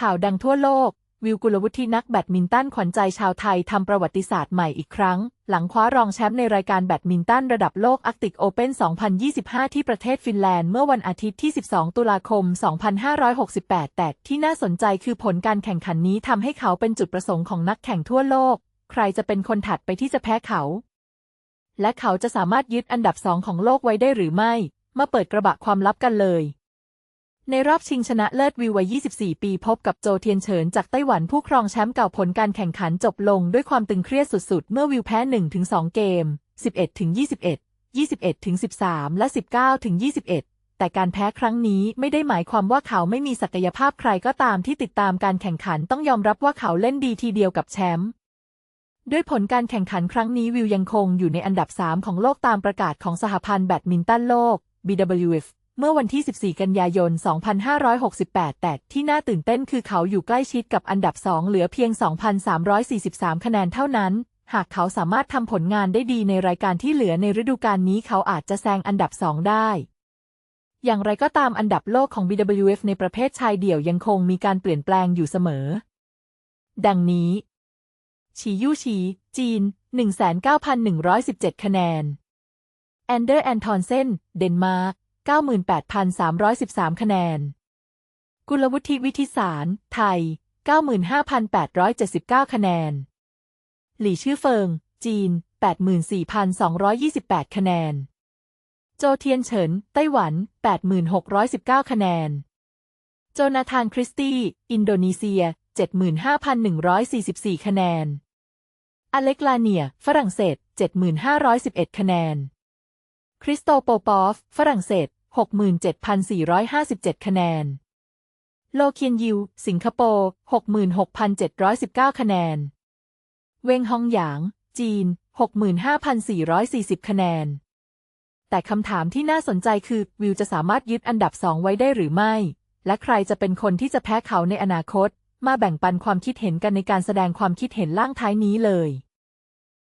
ข่าวดังทั่วโลก วิวกุลวุฒินักแบดมินตันขวัญใจชาวไทยทำประวัติศาสตร์ใหม่อีกครั้ง หลังคว้ารองแชมป์ในรายการแบดมินตันระดับโลกอาร์กติกโอเพ่น2025 ที่ประเทศฟินแลนด์เมื่อวันอาทิตย์ที่ 12 ตุลาคม 2568 แต่ที่น่าสนใจคือผลการแข่งขันนี้ทำให้เขาเป็นจุดประสงค์ของนักแข่งทั่วโลก ใครจะเป็นคนถัดไปที่จะแพ้เขา และเขาจะสามารถยึดอันดับสองของโลกไว้ได้หรือไม่มาเปิดกระบะความลับกันเลย ในรอบชิงชนะเลิศวิววัย 24 ปีพบกับโจเทียนเฉินจากไต้หวันผู้ครองแชมป์เก่าผลการแข่งขันจบลงด้วยความตึงเครียดสุดๆ เมื่อวิวแพ้ 1-2 เกม 11-21 21-13 และ 19-21 แต่การแพ้ครั้งนี้ไม่ได้หมายความว่าเขาไม่มีศักยภาพใครก็ตามที่ติดตามการแข่งขันต้องยอมรับว่าเขาเล่นดีทีเดียวกับแชมป์ด้วยผลการแข่งขันครั้งนี้วิวยังคงอยู่ในอันดับ 3 ของโลกตามประกาศของสหพันธ์แบดมินตันโลก BWF เมื่อวันที่ 14 กันยายน 2568 แต่ที่น่าตื่นเต้นคือเขาอยู่ใกล้ชิดกับอันดับ 2 เหลือเพียง 2,343 คะแนนเท่านั้น หากเขาสามารถทำผลงานได้ดีในรายการที่เหลือในฤดูกาลนี้เขาอาจจะแซงอันดับ 2 ได้ อย่างไรก็ตามอันดับโลกของ BWF ในประเภทชายเดี่ยวยังคงมีการเปลี่ยนแปลงอยู่เสมอ ดังนี้ฉียู่ฉีจีน 19,117 คะแนน แอนเดอร์แอนทอนเซน เดนมาร์ก 98,313 คะแนน กุลวุฒิวิทิสาร ไทย 95,879 คะแนน หลี่ชื่อเฟิง จีน 84,228 คะแนน โจเทียนเฉิน ไต้หวัน 8,619 คะแนน โจนาธานคริสตี้ อินโดนีเซีย 75,144 คะแนน อเล็กลาเนีย ฝรั่งเศส 7,511 คะแนน คริสโตโปปอฟ ฝรั่งเศส 67,457 คะแนน โลเคียนยิว สิงคโปร์ 66,719 คะแนน เวงฮองหยาง จีน 65,440 คะแนน แต่คำถามที่น่าสนใจคือวิวจะสามารถยึดอันดับสองไว้ได้หรือไม่ และใครจะเป็นคนที่จะแพ้เขาในอนาคต มาแบ่งปันความคิดเห็นกันในการแสดงความคิดเห็นล่างท้ายนี้เลย